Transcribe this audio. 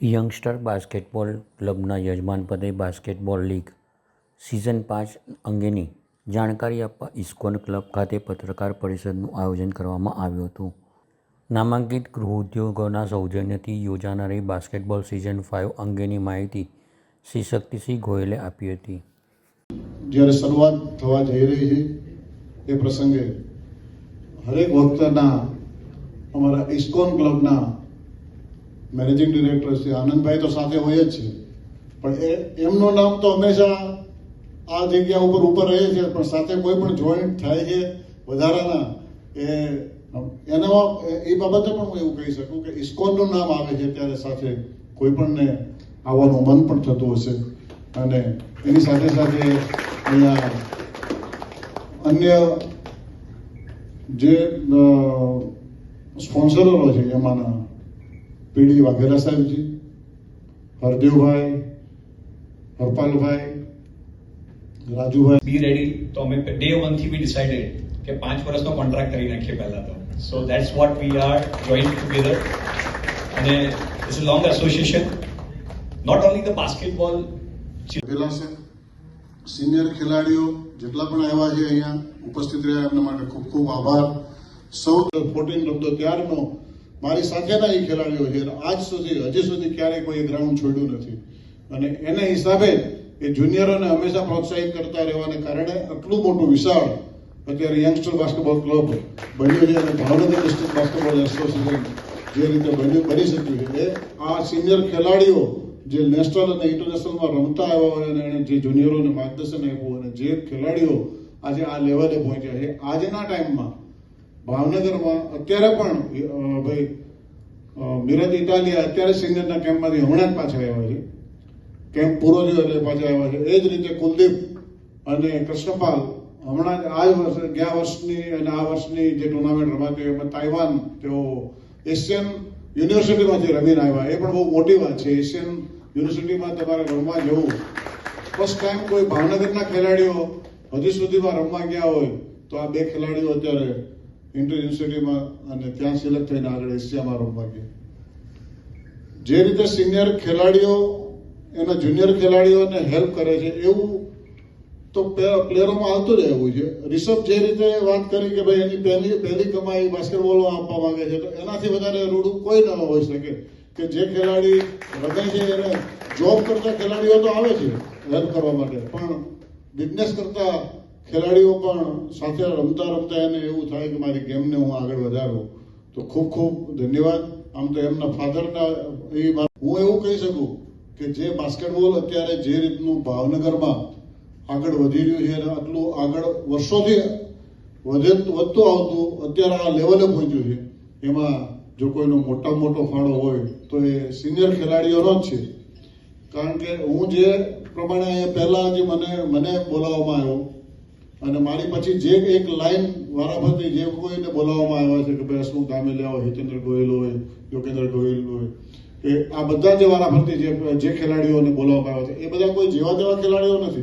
Youngster basketball ક્લબના યજમાન પદે basketball league season પાંચ અંગેની જાણકારી આપવા ઇસ્કોન ક્લબ ખાતે પત્રકાર પરિષદનું આયોજન કરવામાં આવ્યું હતું. નામાંકિત ગૃહ ઉદ્યોગોના સૌજન્યથી યોજાનારી બાસ્કેટબોલ સિઝન ફાઇવ અંગેની માહિતી શ્રી શક્તિસિંહ ગોયલે આપી હતી. જ્યારે શરૂઆત થવા જઈ રહી છે, એ પ્રસંગે હરેક વખતના અમારા ઇસ્કોન ક્લબના મેનેજિંગ ડિરેક્ટર છે. આનંદભાઈ તો સાથે હોય જ છે. પણ એ, એમનું નામ તો હંમેશા આ જગ્યા ઉપર ઉપર રહે છે. પણ સાથે કોઈ પણ જોઈન્ટ થાય છે વધારાના, એ, એના, એ બાબતે પણ હું એવું કહી શકું કે ઇસ્કોનનું નામ આવે છે ત્યારે સાથે કોઈ પણને આવવાનું મન પણ થતું હશે. અને એની સાથે સાથે અહીંયા અન્ય જે સ્પોન્સરો છે, એમાંના પીડી વાઘેલા સાહેબજી હરદેવભાઈ હરપાલભાઈ રાજુભાઈ. બી રેડી તો અમે ડે વનથી બી ડિસાઇડેડ કે પાંચ વર્ષનો કોન્ટ્રાક્ટ કરી નાખીએ પહેલા તો. So that's what we are join together અને it's a long association not only the basketball પેલા છે સિનિયર ખેલાડીઓ જેટલા પણ આવ્યા છે અહીંયા ઉપસ્થિત રહ્યા એમના માટે ખૂબ ખૂબ આભાર. સૌ ફોર્ટીન રમતો ત્યારનો મારી સાથેના એ ખેલાડીઓ છે. આજ સુધી, હજી સુધી ક્યારેય કોઈ ગ્રાઉન્ડ છોડ્યું નથી. અને એના હિસાબે એ જુનિયરોને હંમેશા પ્રોત્સાહિત કરતા રહેવાને કારણે આટલું મોટું વિશાળ અત્યારે યંગસ્ટર બાસ્કેટબોલ ક્લબ બન્યું છે અને ભાવનગર ડિસ્ટ્રિક્ટ બાસ્કેટબોલ એસોસિએશન જે રીતે બન્યું, બની શક્યું છે. એ આ સિનિયર ખેલાડીઓ જે નેશનલ અને ઇન્ટરનેશનલમાં રમતા આવ્યા હોય અને એણે જે જુનિયરોને માર્ગદર્શન આપ્યું અને જે ખેલાડીઓ આજે આ લેવલે પહોંચ્યા છે. આજના ટાઈમમાં ભાવનગરમાં અત્યારે પણ ભાઈ મિરજ ઇટાલિયા અત્યારે સિંગરના કેમ્પમાંથી હમણાં જ પાછા આવ્યા છે. કેમ્પ પૂરો થયો એટલે પાછા આવ્યા છે. એ જ રીતે કુલદીપ અને કૃષ્ણપાલ હમણાં જ આ વર્ષે, ગયા વર્ષની અને આ વર્ષની જે ટુર્નામેન્ટ રમાતી હોય એમાં તાઇવાન તેઓ એશિયન યુનિવર્સિટીમાંથી રમીને આવ્યા, એ પણ બહુ મોટી વાત છે. એશિયન યુનિવર્સિટીમાં તમારે રમવા જવું. ફર્સ્ટ ટાઈમ કોઈ ભાવનગરના ખેલાડીઓ હજી સુધીમાં રમવા ગયા હોય, તો આ બે ખેલાડીઓ અત્યારે ઇન્ટર યુનિવર્સિટીમાં અને ત્યાં સિલેક્ટ થઈને આગળ એશિયામાં રમવા ગયા જે રીતે સિનિયર ખેલાડીઓ, એના જુનિયર ખેલાડીઓને હેલ્પ કરે છે, એવું તો પ્લે- પ્લેયરોમાં આવતું જ એવું છે. રિષભ જે રીતે વાત કરી કે ભાઈ એની પહેલી પહેલી કમાઈ બાસ્કેટબોલમાં આપવા માંગે છે, તો એનાથી વધારે રૂડું કોઈ ન હોઈ શકે કે જે ખેલાડી રમે છે, એને જોબ કરતા ખેલાડીઓ તો આવે છે હેલ્પ કરવા માટે. પણ બિઝનેસ કરતા ખેલાડીઓ પણ સાથે રમતા રમતા એને એવું થાય કે મારી ગેમને હું આગળ વધારું. તો ખૂબ ખૂબ ધન્યવાદ. આમ તો એમના ફાધરના એ હું એવું કહી શકું કે જે બાસ્કેટબોલ અત્યારે જે રીતનું ભાવનગરમાં આગળ વધી રહ્યું છે આટલું આગળ વર્ષોથી વધે વધતું આવતું અત્યારે આ લેવલે પહોંચ્યું છે. એમાં જો કોઈનો મોટા મોટો ફાળો હોય તો એ સિનિયર ખેલાડીઓનો જ છે. કારણ કે હું જે પ્રમાણે અહીંયા પહેલાં જે મને મને બોલાવવામાં આવ્યો અને મારી પછી જે એક લાઈન વારાફરતી જે કોઈને બોલાવવામાં આવ્યા છે કે ભાઈ હસમુખ લેવા હોય હિતેન્દ્ર ગોયલ હોય, યોગેન્દ્ર ગોયલ હોય, કે આ બધા જે વારાફરતી જે જે ખેલાડીઓને બોલાવવામાં આવ્યા છે, એ બધા કોઈ જેવા તેવા ખેલાડીઓ નથી.